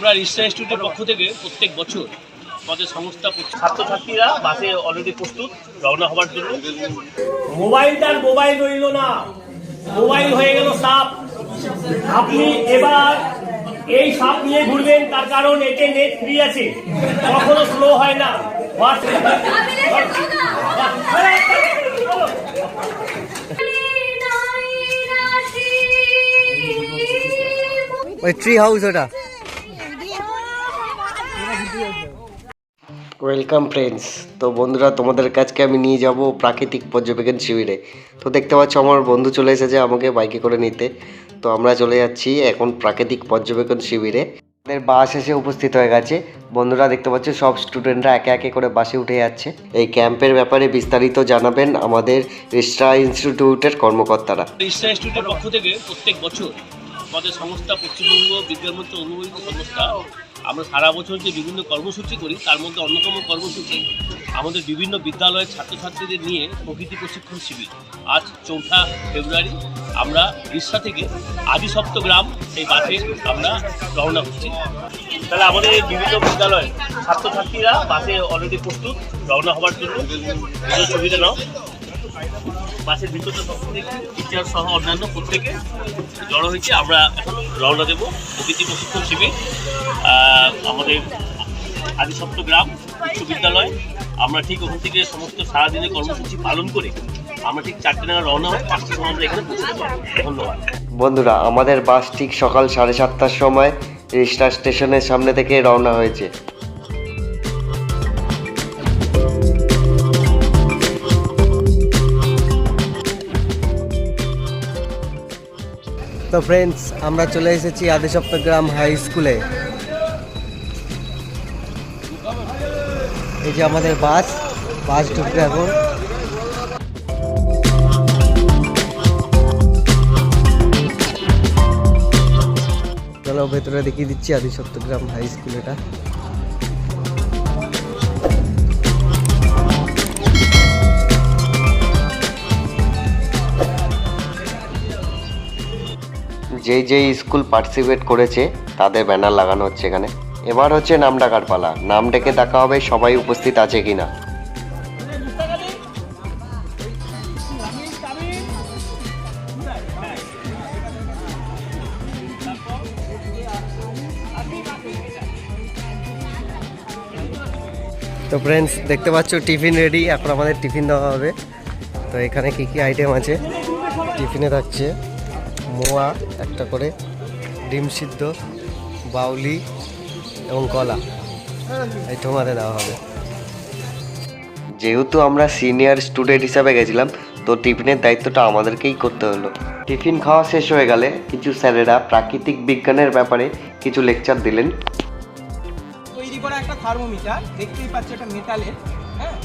আমরা রিসা ইনস্টিটিউটের পক্ষ থেকে প্রত্যেক বছর আমাদের সংস্থা ছাত্রছাত্রীরা বাসে অলরেডি প্রস্তুত রওনা হওয়ার জন্য। মোবাইলটার মোবাইল রইল না। মোবাইল হয়ে গেল সাপ। আপনি এবার এই সাপ নিয়ে ঘুরবেন তার কারণ এতে নেট ফ্রি আছে। কখনো স্লো হয় না। ওই ট্রি হাউস ওটা। ওয়েলকাম ফ্রেন্ডস তো বন্ধুরা, তোমাদের কাছকে আমি নিয়ে যাব প্রাকৃতিক পর্যবেক্ষণ শিবিরে। তো দেখতে পাচ্ছ, আমার বন্ধু চলে এসেছে আমাকে বাইকে করে নিতে। তো আমরা চলে যাচ্ছি এখন প্রাকৃতিক পর্যবেক্ষণ শিবিরে। আমাদের বাস এসে উপস্থিত হয়ে গেছে। বন্ধুরা, দেখতে পাচ্ছ, সব স্টুডেন্টরা একে একে করে বাসে উঠে যাচ্ছে। এই ক্যাম্পের ব্যাপারে বিস্তারিত জানাবেন আমাদের রিস্ট্রা ইনস্টিটিউটের কর্মকর্তারা। পক্ষ থেকে প্রত্যেক বছর আমাদের সংস্থা পশ্চিমবঙ্গ বিজ্ঞান অনুমোদিত সংস্থা আমরা সারা বছর যে বিভিন্ন কর্মসূচি করি, তার মধ্যে অন্যতম কর্মসূচি আমাদের বিভিন্ন বিদ্যালয়ের ছাত্রছাত্রীদের নিয়ে প্রকৃতি প্রশিক্ষণ শিবির। আজ চৌঠা ফেব্রুয়ারি, আমরা রিসা থেকে আদি সপ্তগ্রাম সেই বাসে আমরা রওনা হচ্ছি। তাহলে আমাদের বিভিন্ন বিদ্যালয়ের ছাত্রছাত্রীরা বাসে অলরেডি প্রস্তুত, রওনা হওয়ার জন্য। সুবিধা নাও। বাসের তখন টিচার সহ অন্যান্য প্রত্যেকে জড়ো হয়েছে। আমরা এখন রওনা দেবো প্রকৃতি প্রশিক্ষণ শিবির আমাদের আদি গ্রাম উচ্চ বিদ্যালয়। আমরা ঠিক ওখান থেকে সমস্ত সারাদিনের কর্মসূচি পালন করে আমরা ঠিক চারটে নাগাদ রওনা হই পাঁচটার সময় আমরা এখানে পৌঁছতে পারব। ধন্যবাদ। বন্ধুরা, আমাদের বাস ঠিক সকাল সাড়ে সাতটার সময় রিস্টা স্টেশনের সামনে থেকে রওনা হয়েছে। তো ফ্রেন্ডস আমরা চলে এসেছি আদি গ্রাম হাই স্কুলে এই যে আমাদের বাস বাস ঢুকবে এখন। চলো ভেতরে দেখিয়ে দিচ্ছি আদি গ্রাম হাই স্কুল এটা। যেই যেই স্কুল পার্টিসিপেট করেছে, তাদের ব্যানার লাগানো হচ্ছে এখানে। এবার হচ্ছে নাম ডাকার পালা। নাম ডেকে দেখা হবে সবাই উপস্থিত আছে কিনা। তো ফ্রেন্ডস দেখতে পাচ্ছ টিফিন রেডি এখন আমাদের টিফিন দেওয়া হবে। তো এখানে কি কি আইটেম আছে? টিফিনে থাকছে। মোয়া একটা করে ডিম সিদ্ধ বাউলি এবং কলা। এই তোমাদের দেওয়া হবে। যেহেতু আমরা সিনিয়র স্টুডেন্ট হিসাবে গেছিলাম তো টিফিনের দায়িত্বটা আমাদেরকেই করতে হলো। টিফিন খাওয়া শেষ হয়ে গেলে কিছু স্যারেরা প্রাকৃতিক বিজ্ঞানের ব্যাপারে কিছু লেকচার দিলেন। তৈরি করা একটা থার্মোমিটার দেখতেই পাচ্ছ এটা মেটালের হ্যাঁ?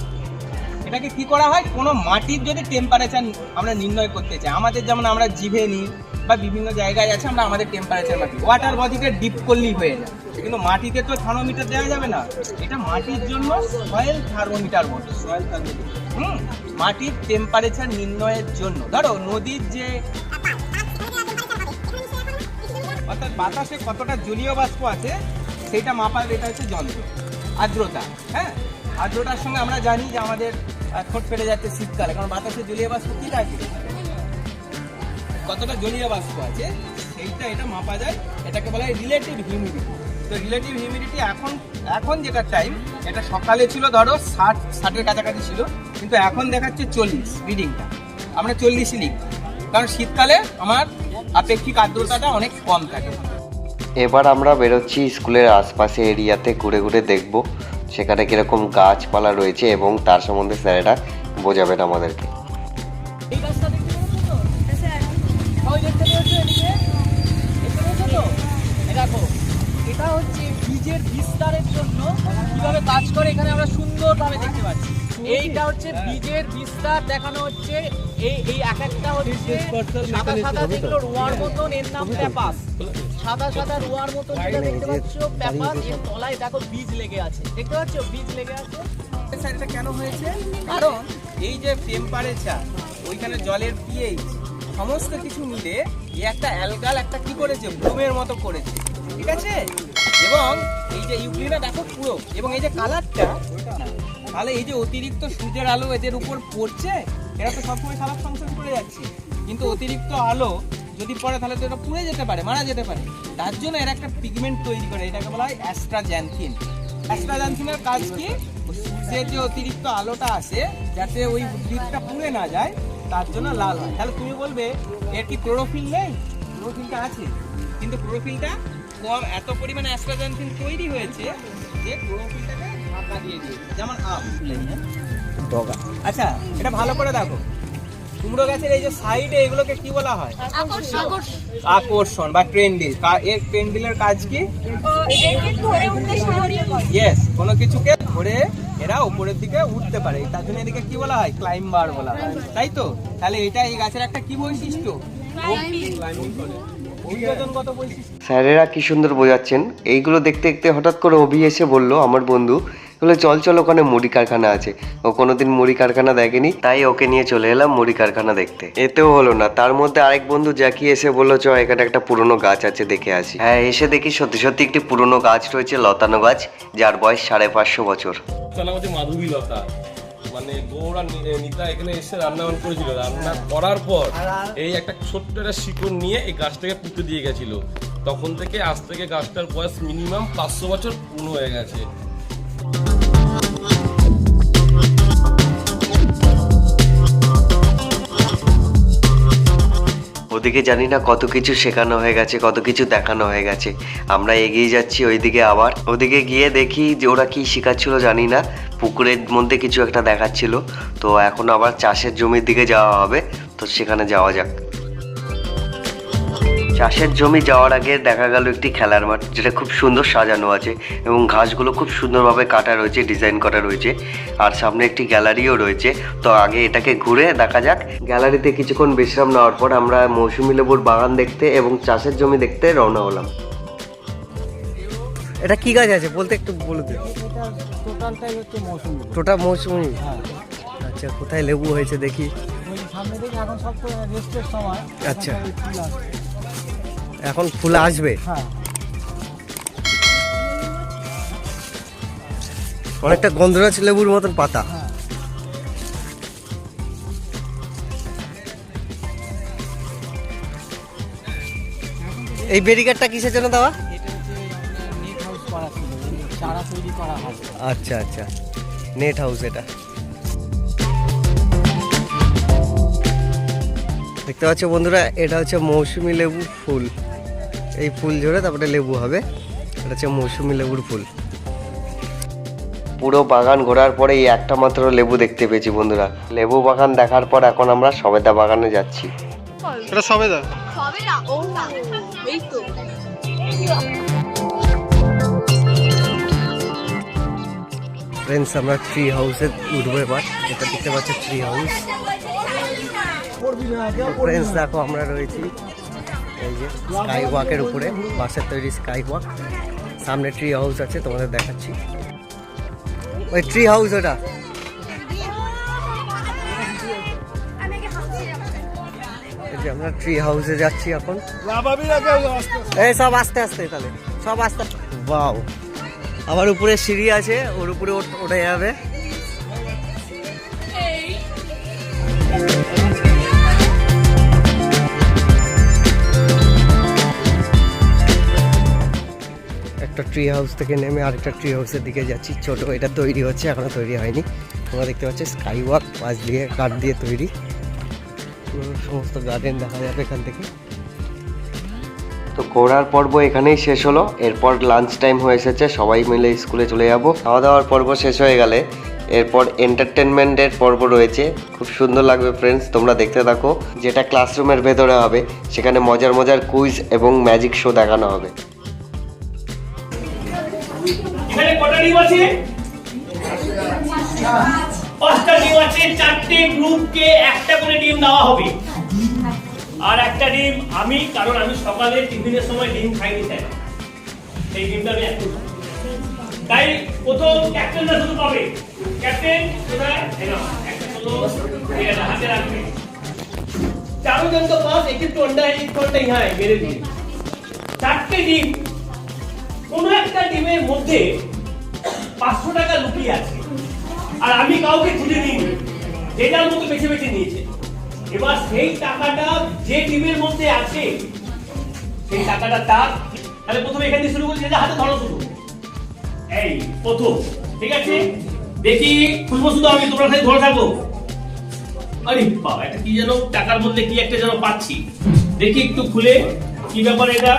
এটাকে কি করা হয়? কোনো মাটির যদি টেম্পারেচার আমরা নির্ণয় করতে চাই আমাদের যেমন আমরা জিভে নিই বা বিভিন্ন জায়গায় আছে, আমরা আমাদের টেম্পারেচার মাপি। ওয়াটার বডিতে ডিপ করলেই হয়ে যায়। কিন্তু মাটিতে তো থার্মোমিটার দেওয়া যাবে না। এটা মাটির জন্য সয়েল থার্মোমিটার বলে সয়েল থার্মোমিটার হুম, মাটির টেম্পারেচার নির্ণয়ের জন্য। ধরো, নদীর যে অর্থাৎ বাতাসে কতটা জলীয় বাষ্প আছে, সেটা মাপার এটা হচ্ছে যন্ত্র। আর্দ্রতা হ্যাঁ? আর্দ্রতার সঙ্গে আমরা জানি যে আমাদের ঠোঁট ফেটে যাচ্ছে শীতকালে, কারণ বাতাসে জলীয় বাষ্প কি থাকে? কতটা জলীয় বাষ্প আছে সেইটা এটা মাপা যায়। এটাকে বলা হয় রিলেটিভ হিউমিডিটি তো রিলেটিভ হিউমিডিটি এখন এখন যেটা টাইম এটা সকালে ছিল ধরো ষাট ষাটের কাছাকাছি ছিল কিন্তু এখন দেখাচ্ছে চল্লিশ রিডিংটা আমরা চল্লিশই লিখি কারণ শীতকালে আমার আপেক্ষিক আর্দ্রতাটা অনেক কম থাকে। এবার আমরা বেরোচ্ছি স্কুলের আশপাশে এরিয়াতে ঘুরে ঘুরে দেখব সেখানে কীরকম গাছপালা রয়েছে এবং তার সম্বন্ধে স্যারেরা বোঝাবেন আমাদেরকে। এই গাছটা দেখো এটা হচ্ছে বীজের বিস্তারের জন্য কীভাবে কাজ করে এখানে আমরা সুন্দরভাবে দেখতে পাচ্ছি। এইটা হচ্ছে বীজের বিস্তার দেখানো হচ্ছে। এই এই এক একটা হচ্ছে সাদা সাদা যেগুলো রোয়ার মতন এর নাম প্যাপাস। সাদা সাদা রোয়ার মতন যেটা দেখতে পাচ্ছ প্যাপাস এর তলায় দেখো বীজ লেগে আছে। দেখতে পাচ্ছ? বীজ লেগে আছে। স্যার এটা কেন হয়েছে? কারণ এই যে টেম্পারেচার ওইখানে জলের পিএইচ সমস্ত কিছু মিলে এই একটা অ্যালগাল একটা কি করেছে? ব্লুমের মতো করেছে। ঠিক আছে? এবং এই যে ইউক্লিনা দেখো পুরো, এবং এই যে কালারটা, তাহলে এই যে অতিরিক্ত সূর্যের আলো এদের উপর পড়ছে, এরা তো সবসময় সারা ফাংশন করে যাচ্ছে। কিন্তু অতিরিক্ত আলো যদি পড়ে, তাহলে তো এটা পুড়ে যেতে পারে, মারা যেতে পারে। তার জন্য এরা একটা পিগমেন্ট তৈরি করে, এটাকে বলা হয় অ্যাস্ট্রাজ্যান্থিন অ্যাস্ট্রাজ্যান্থিনের কাজ কি? সূর্যের যে অতিরিক্ত আলোটা আসে, যাতে ওই উদ্ভিদটা পুড়ে না যায় তার জন্য লাল হয়। তাহলে তুমি বলবে এর কি ক্লোরোফিল নেই? ক্লোরোফিলটা আছে। কিন্তু ক্লোরোফিলটা কম এত পরিমাণে অ্যাস্ট্রাজ্যান্থিন তৈরি হয়েছে যে ক্লোরোফিলটাকে ঢাকা দিয়ে দিয়েছে। যেমন আম। ডগা। আচ্ছা এটা ভালো করে দেখো। কুমড়ো গাছের এই যে সাইডে এগুলোকে কি বলা হয়? আকর্ষণ বা ট্রেন্ডিল এর ট্রেন্ডিলের কাজ কি? কোনো কিছুকে ধরে এরা উপরের দিকে উঠতে পারে। তার জন্য এদিকে কি বলা হয়? ক্লাইম্বার বলা হয়। তাই তো? তাহলে এটা এই গাছের একটা কি বৈশিষ্ট্য? ক্লাইম্বিং বৈশিষ্ট্য স্যারেরা কি সুন্দর বোঝাচ্ছেন? এইগুলো দেখতে দেখতে হঠাৎ করে অভি এসে বলল আমার বন্ধু বলে চল চল ওখানে মুড়ি কারখানা আছে। ও কোনোদিন মুড়ি কারখানা দেখেনি তাই ওকে নিয়ে চলে এলাম মুড়ি কারখানা দেখতে। এতেও হলো না। তার মধ্যে আরেক বন্ধু জ্যাকি এসে বলল চ এখানে একটা পুরনো গাছ আছে দেখে আসি। হ্যাঁ এসে দেখি সত্যি সত্যি একটি পুরনো গাছ রয়েছে লতানো গাছ যার বয়স সাড়ে পাঁচশো বছর। হচ্ছে মাধবীলতা মানে গৌড়া নিতা এখানে এসে রান্না বান্না করেছিল। রান্না করার পর এই একটা ছোট্ট একটা শিকড় নিয়ে এই গাছটাকে পুঁতে দিয়ে গেছিল। তখন থেকে আজ থেকে গাছটার বয়স মিনিমাম পাঁচশো বছর পূর্ণ হয়ে গেছে। ওদিকে জানি না কত কিছু শেখানো হয়ে গেছে কত কিছু দেখানো হয়ে গেছে। আমরা এগিয়ে যাচ্ছি ওইদিকে আবার। ওদিকে গিয়ে দেখি যে ওরা কি শেখাচ্ছিল জানি না। পুকুরের মধ্যে কিছু একটা দেখাচ্ছিল। তো এখন আবার চাষের জমির দিকে যাওয়া হবে। তো সেখানে যাওয়া যাক। চাষের জমি যাওয়ার আগে দেখা গেল একটি খেলার মাঠ, যেটা খুব সুন্দর সাজানো আছে এবং ঘাসগুলো খুব সুন্দরভাবে কাটা রয়েছে, ডিজাইন করা রয়েছে। আর সামনে একটি গ্যালারিও রয়েছে। তো আগে এটাকে ঘুরে দেখা যাক। গ্যালারিতে কিছুক্ষণ বিশ্রাম নেওয়ার পর আমরা মৌসুমি লেবুর বাগান দেখতে এবং চাষের জমি দেখতে রওনা হলাম। এটা কি গাছ আছে? বলতে একটু বলে দিন টোটালটাই হচ্ছে মৌসুমি। টোটা মৌসুমি আচ্ছা কোথায় লেবু হয়েছে দেখি। ওই সামনে দিকে এখন সব রেস্টের সময় আচ্ছা। এখন ফুল আসবে? অনেকটা গন্ধরাজ লেবুর মতন পাতা। এই ব্যারিকেডটা কিসের জন্য দেওয়া? চারা তৈরি করা হবে আচ্ছা আচ্ছা। নেট হাউস এটা। দেখতে পাচ্ছ বন্ধুরা এটা হচ্ছে মৌসুমি লেবু ফুল। এই ফুল ঝরে তারপরে লেবু হবে। এটা হচ্ছে মৌসুমি লেবুর ফুল। পুরো বাগান ঘোরার পরে এই একটা মাত্র লেবু দেখতে পেয়েছি বন্ধুরা। লেবু বাগান দেখার পর এখন আমরা সবেদা বাগানে যাচ্ছি। হবে সবেদা? ও না এই তো। ফ্রেন্ডস আমরা ট্রি হাউসে উঠবো এবার। এটা দেখতে পাচ্ছি ট্রি হাউস ফ্রেন্ডস দেখো আমরা রয়েছি এই যে স্কাই ওয়াকের উপরে বাসের তৈরি স্কাই ওয়াক সামনে ট্রি হাউস আছে তোমাদের দেখাচ্ছি। ওই ট্রি হাউস ওটা। আমরা ট্রি হাউসে যাচ্ছি এখন। এই সব আস্তে আস্তে তাহলে। সব আস্তে। বাও আবার উপরে সিঁড়ি আছে, ওর উপরে ওঠ- যাবে। একটা ট্রি হাউস থেকে নেমে আরেকটা ট্রি হাউসের দিকে যাচ্ছি। ছোট, এটা তৈরি হচ্ছে, এখনও তৈরি হয়নি। তোমরা দেখতে পাচ্ছ স্কাই ওয়াক পাশ দিয়ে, কাঠ দিয়ে তৈরি। সমস্ত গার্ডেন দেখা যাবে এখান থেকে। তো ঘোরার পর্ব এখানেই শেষ হলো। এরপর লাঞ্চ টাইম হয়ে এসেছে, সবাই মিলে স্কুলে চলে যাব। খাওয়া দাওয়ার পর্ব শেষ হয়ে গেলে এরপর এন্টারটেনমেন্টের পর্ব রয়েছে। খুব সুন্দর লাগবে ফ্রেন্ডস তোমরা দেখতে থাকো। যেটা ক্লাসরুমের ভেতরে হবে, সেখানে মজার মজার কুইজ এবং ম্যাজিক শো দেখানো হবে। একটা করে ডিম দেওয়া হবে। আর একটা ডিম আমি কারণ আমি সকালে টিফিনের সময় ডিম খাইনি তাই সেই ডিমটা আমি এখন খাবো। তাই প্রথম ক্যাপ্টেনরা শুধু পাবে ক্যাপ্টেন কোথায় এই নাও, একটা হলো এই একটা হাতে রাখবে चारों जन के पास एक एक टोंडा है एक टोंडा यहाँ है मेरे लिए चारटे ডিম কোনো একটা টিমের মধ্যে পাঁচশো টাকা লুকিয়ে আছে আর আমি কাউকে খুঁজে দিইনি যেটার মতো বেছে বেছে নিয়েছে এবার সেই টাকাটা যে টিমের মধ্যে আছে, সেই টাকাটা তার। তাহলে প্রথমে এখান থেকে শুরু করছি যে হাতে ধরো শুরু এই, প্রথম, ঠিক আছে? দেখি খুলবো শুধু আমি তোমরা খালি ধরে থাকো আরে বাবা, এটা কি যেন, টাকার মধ্যে কি একটা যেন পাচ্ছি। দেখি একটু খুলে, কি ব্যাপার এটা।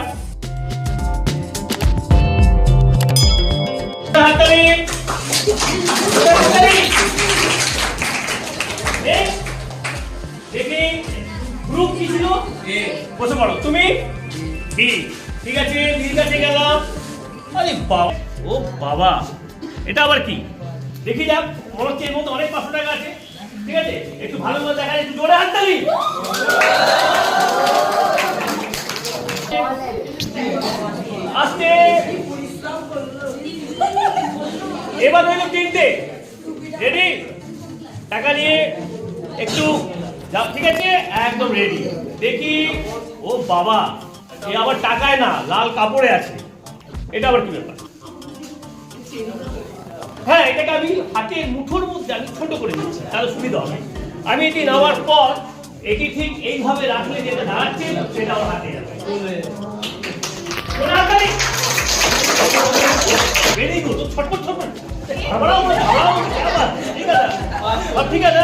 হাততালি। গ্রুপ কি ছিল? বসে পড়ো। তুমি? বি ঠিক আছে বির কাছে গেলাম। আরে বাবা। ও বাবা। এটা আবার কি? দেখি যাক মনে হচ্ছে এর মধ্যে অনেক পাঁচশো টাকা আছে। ঠিক আছে? একটু ভালো করে দেখা যায় একটু জোরে হাততালি আস্তে। এবার হইল তিনটে। রেডি টাকা নিয়ে একটু যাও ঠিক আছে একদম রেডি দেখি ও বাবা এ আবার টাকায় না লাল কাপড়ে আছে এটা আবার কি ব্যাপার হ্যাঁ এটাকে আমি হাতের মুঠোর মধ্যে আমি ছোট করে দিচ্ছি তাহলে সুবিধা হবে আমি এটি নেওয়ার পর এটি ঠিক এইভাবে রাখলে যেটা দাঁড়াচ্ছে সেটা আমার হাতে যাবে ভেরি গুড ছটপট ছটপট ঠিক আছে ঠিক আছে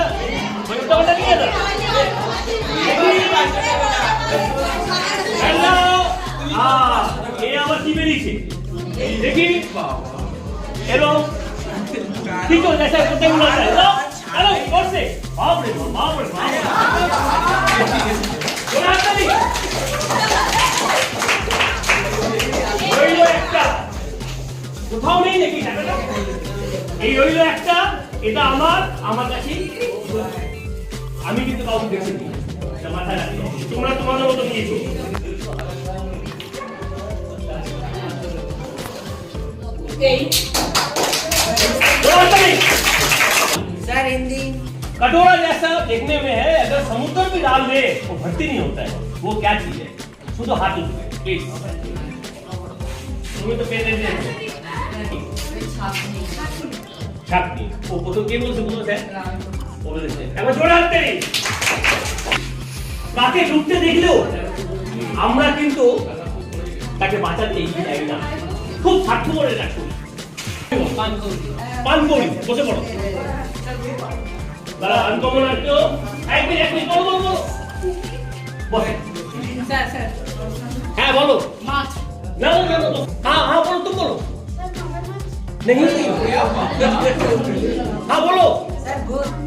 হ্যালো আবার কি বেরিয়েছে দেখি এলো কি তো নেশা করতে গুলো আছে এলো এলো করছে বাপরে বাপ, বাপরে বাপ ওরা একটা কোথাও নেই নাকি এই রইল একটা এটা আমার আমার কাছে। আমি কিন্তু কাউকে দেখিনি এটা মাথায় রাখি তোমরা তোমাদের মতো নিয়েছো ওরা হাততালি। सर हिंदी कटोरा जैसा देखने में है अगर समुद्र में डाल दे वो भर्ती नहीं होता है वो क्या चीज है শুধু হাত উঠবে প্লিজ তুমি তো পেতে ছাপনি ও প্রথম কে বলছে বলো স্যার ও বলেছে এবার জোরে হাত তেরি কাকে ঢুকতে দেখলেও আমরা কিন্তু তাকে বাঁচাতে এগিয়ে যাই না খুব স্বার্থপরের কাজ করি পানকৌড়ি বসে পড়ো দাদা আনকমন আসতো এক মিনিট এক মিনিট বলো বলো বলো বসে सर सर হ্যাঁ বলো मार्च না না না না। हाँ हाँ बोलो तुम बोलो नहीं हाँ बोलो सर भूत হ্যাঁ, যাও।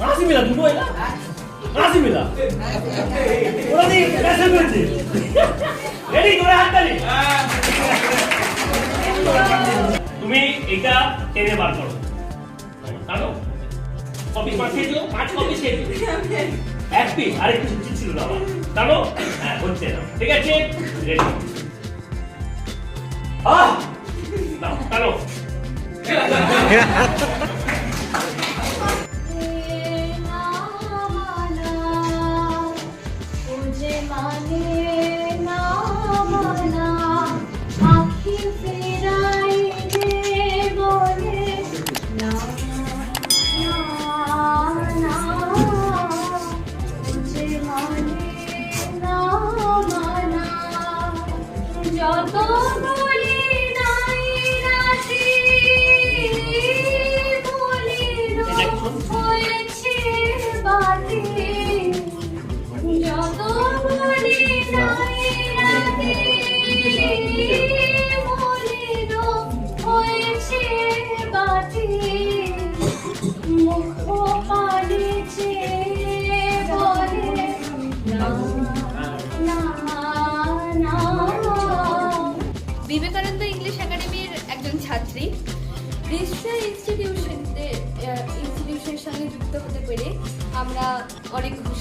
হাসি মিলা দুটো এলা হাসি মিলা ওরা দিয়ে কাছে বলছে রেডি করে হাত তালি তুমি এটা টেনে বার করো। জানো? কপি পাঁচ দিও, পাঁচ কপি খেয়ে এক পিস আরেক কিছু উচিত ছিল না জানো? হ্যাঁ হচ্ছে না। ঠিক আছে? রেডি আহ! নাও, জানো?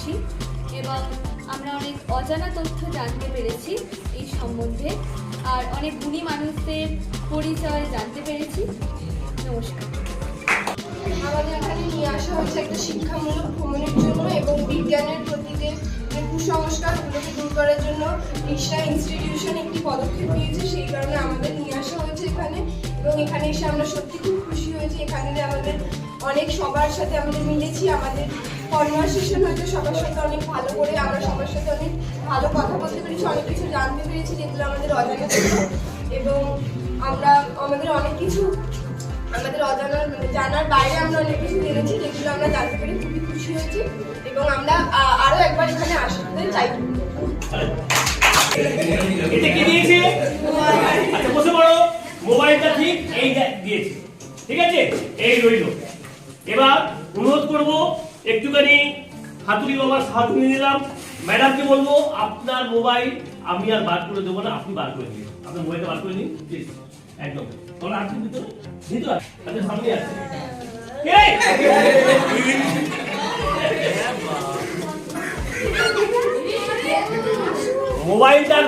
খুশি এবং আমরা অনেক অজানা তথ্য জানতে পেরেছি এই সম্বন্ধে। আর অনেক গুণী মানুষদের পরিচয় জানতে পেরেছি। নমস্কার। আমাদের এখানে নিয়ে আসা হয়েছে একটা শিক্ষামূলক ভ্রমণের জন্য এবং বিজ্ঞানের প্রতি যে কুসংস্কারগুলোকে দূর করার জন্য নিশা ইনস্টিটিউশন একটি পদক্ষেপ নিয়েছে, সেই কারণে আমাদের নিয়ে আসা হয়েছে এখানে। এবং এখানে এসে আমরা সত্যি খুব খুশি হয়েছি। এখানে আমাদের অনেক সবার সাথে আমাদের মিলেছি, আমাদের কনভারসেশন হয়েছে সবার সাথে অনেক ভালো করে, আমরা সবার সাথে অনেক ভালো কথা বলতে পেরেছি, অনেক কিছু জানতে পেরেছি যেগুলো আমাদের অজানা ছিল। এবং আমরা, আমাদের অনেক কিছু, আমাদের অজানা মানে জানার বাইরে আমরা অনেক কিছু জেনেছি যেগুলো আমরা জানতে পেরে খুবই খুশি হয়েছি। এবং আমরা আরও একবার এখানে আসতে চাই এতে কি দিয়েছে? আচ্ছা বসে পড়ো। মোবাইলটা ঠিক এই দিয়েছে। ঠিক আছে? এই রইল। এবার অনুরোধ করব, একটুখানি হাতুড়ি বাবার হাত নিয়ে নিলাম। ম্যাডামকে বলব, আপনার মোবাইল আমি আর বার করে দেবো না, আপনি বার করে দিন। আপনার মোবাইলটা বার করে নিন প্লিজ একদম। তোমরা আসছেন ভিতরে? ভিতরে আচ্ছা সামনে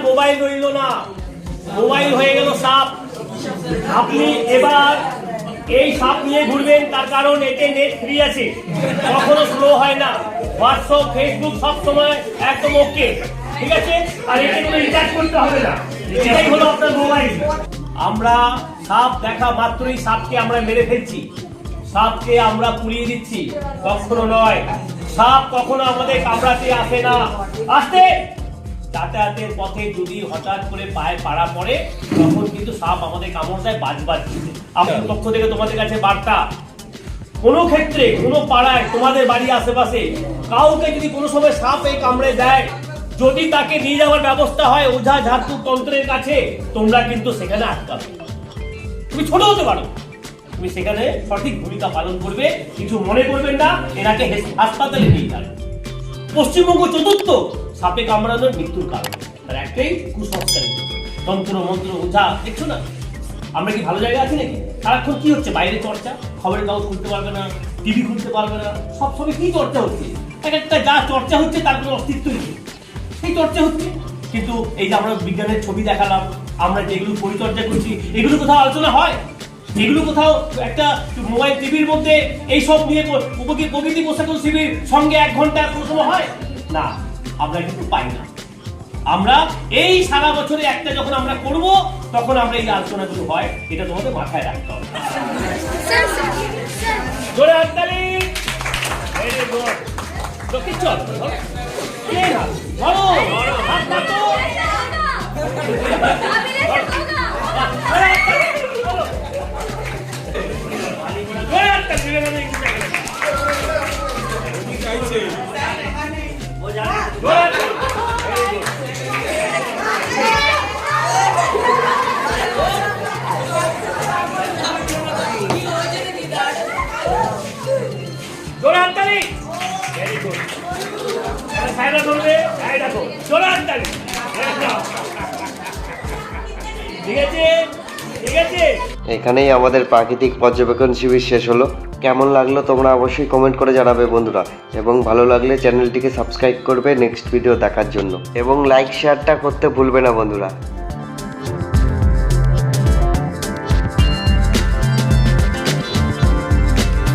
মোবাইল রইল না। মোবাইল হয়ে গেল সাপ। আপনি এবার এই সাপ নিয়ে ঘুরবেন, তার কারণ এতে নেট ফ্রি আছে। কখনো স্লো হয় না। হোয়াটসঅ্যাপ ফেসবুক সব সময় একদম ওকে ঠিক আছে? আর এতে কোনো রিচার্জ করতে হবে না। এটাই হলো আপনার মোবাইল আমরা সাপ দেখা মাত্রই সাপকে আমরা মেরে ফেলছি। সাপকে আমরা পুড়িয়ে দিচ্ছি। কখনো নয়। সাপ কখনো আমাদের কামড়াতে আসে না। আসতে! যাতায়াতের পথে যদি হঠাৎ করে পায়ে পাড়া পড়ে তখন কিন্তু সাপ আমাদের কামড় দেয় বাজবার আমার পক্ষ থেকে তোমাদের কাছে বার্তা কোনো ক্ষেত্রে কোনো পাড়ায় তোমাদের বাড়ির আশেপাশে কাউকে যদি কোনো সময় সাপ এই কামড়ে দেয় যদি তাকে নিয়ে যাওয়ার ব্যবস্থা হয় ওঝা ঝাড়ু তন্ত্রের কাছে তোমরা কিন্তু সেখানে আটকাবে। তুমি ছোট হতে পারো। তুমি সেখানে সঠিক ভূমিকা পালন করবে কিছু মনে করবেন না এনাকে হেস- হাসপাতালে নিয়ে যাবে। পশ্চিমবঙ্গ চতুর্থ সাপে কামড়ানোর মৃত্যুর কারণ। আর একটাই কুসংস্কারিত তন্ত্র, মন্ত্র ওঝা দেখছ না। আমরা কি ভালো জায়গা আছি নাকি? সারাক্ষণ কি হচ্ছে? বাইরে চর্চা, খবরের কাগজ খুলতে পারবে না টিভি খুলতে পারবে না, সব সময় কি চর্চা হচ্ছে? এক একটা যা চর্চা হচ্ছে তার কোনো অস্তিত্বই নেই। সেই চর্চা হচ্ছে। কিন্তু এই যে আমরা বিজ্ঞানের ছবি দেখালাম, আমরা যেগুলো পরিচর্যা করছি, এগুলো কোথাও আলোচনা হয়? এগুলো কোথাও একটা মোবাইল টিভির মধ্যে এই সব নিয়ে প্রকৃতি- প্রকৃতি পোশাক শিবির সঙ্গে এক ঘণ্টা কোনো সময় হয়? না। আমরা কিন্তু পাই না। আমরা এই সারা বছরে একটা যখন আমরা করব, তখন আমরা এই আলোচনা আলোচনাগুলো হয়। এটা তোমাদের মাথায় রাখতে হবে। জোরে হাততালি ভেরি গুড লক্ষ্মী চল, ধরো। ধরো। সাইডা ধরবে হাততালি একদম। ঠিক আছে ঠিক আছে এখানেই আমাদের প্রাকৃতিক পর্যবেক্ষণ শিবির শেষ হলো। কেমন লাগল তোমরা অবশ্যই কমেন্ট করে জানাবে বন্ধুরা। এবং ভালো লাগলে চ্যানেলটিকে সাবস্ক্রাইব করবে নেক্সট ভিডিও দেখার জন্য। এবং লাইক শেয়ারটা করতে ভুলবে না বন্ধুরা।